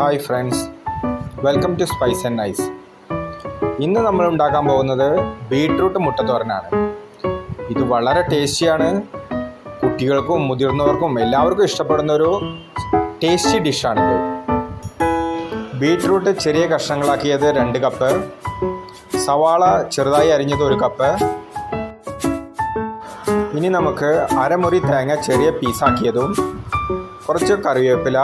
Hi friends. Welcome to spice and nice. ഇന്ന് നമ്മൾ ഉണ്ടാക്കാൻ പോകുന്നത് ബീട്രൂട്ട് മുട്ടത്തോരനാണ്. ഇത് വളരെ ടേസ്റ്റിയാണ്. കുട്ടികൾക്കും മുതിർന്നവർക്കും എല്ലാവർക്കും ഇഷ്ടപ്പെടുന്ന ഒരു ടേസ്റ്റി ഡിഷാണിത് ബീട്രൂട്ട് ചെറിയ കഷ്ണങ്ങളാക്കിയത് രണ്ട് കപ്പ്. സവാള ചെറുതായി അരിഞ്ഞത് ഒരു കപ്പ്. ഇനി നമുക്ക് അരമുറി തേങ്ങ ചെറിയ പീസാക്കിയതും കുറച്ച് കറിവേപ്പില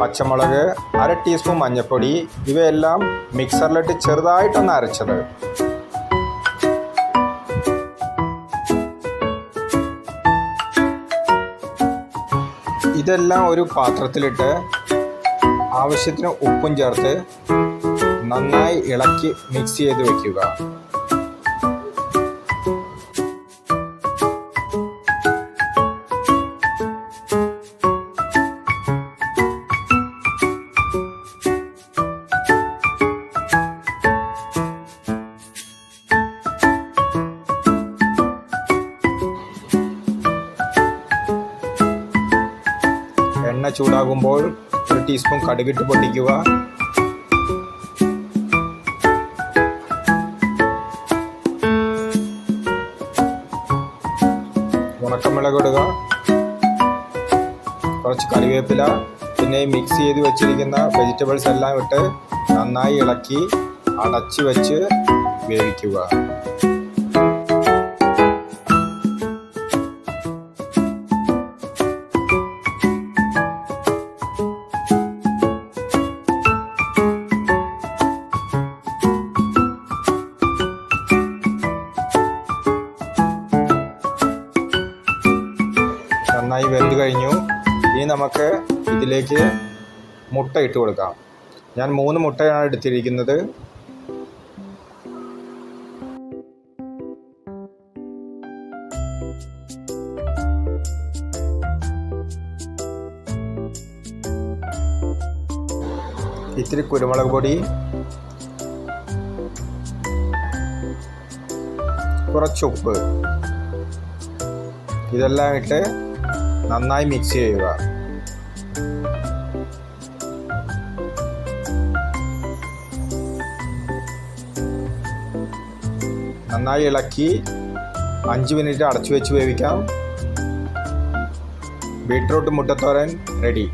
പച്ചമുളക് അര ടീസ്പൂൺ മഞ്ഞൾപ്പൊടി ഇവയെല്ലാം മിക്സറിലിട്ട് ചെറുതായിട്ടൊന്ന് അരച്ചത്. ഇതെല്ലാം ഒരു പാത്രത്തിലിട്ട് ആവശ്യത്തിന് ഉപ്പും ചേർത്ത് നന്നായി ഇളക്കി മിക്സ് ചെയ്ത് വെക്കുക. എണ്ണ ചൂടാകുമ്പോൾ ഒരു ടീസ്പൂൺ കടുകിട്ട് പൊട്ടിക്കുക. ഉണക്കമുളക് ഇടുക. കുറച്ച് കറിവേപ്പില പിന്നെ മിക്സ് ചെയ്ത് വെച്ചിരിക്കുന്ന വെജിറ്റബിൾസ് എല്ലാം ഇട്ട് നന്നായി ഇളക്കി അടച്ചു വെച്ച് വേവിക്കുക. നന്നായി വെന്ത് കഴിഞ്ഞു. ഇനി നമുക്ക് ഇതിലേക്ക് മുട്ട ഇട്ട് കൊടുക്കാം. ഞാൻ മൂന്ന് മുട്ടയാണ് എടുത്തിരിക്കുന്നത്. ഇത്തിരി കുരുമുളക് പൊടി കുറച്ച് ഉപ്പ്. ഇതെല്ലാം ഇട്ട് നന്നായി മിക്സ് ചെയ്യുക. നന്നായി ഇളക്കി അഞ്ച് മിനിറ്റ് അടച്ചു വെച്ച് വേവിക്കാം. Beetroot മുട്ടത്തോരൻ ready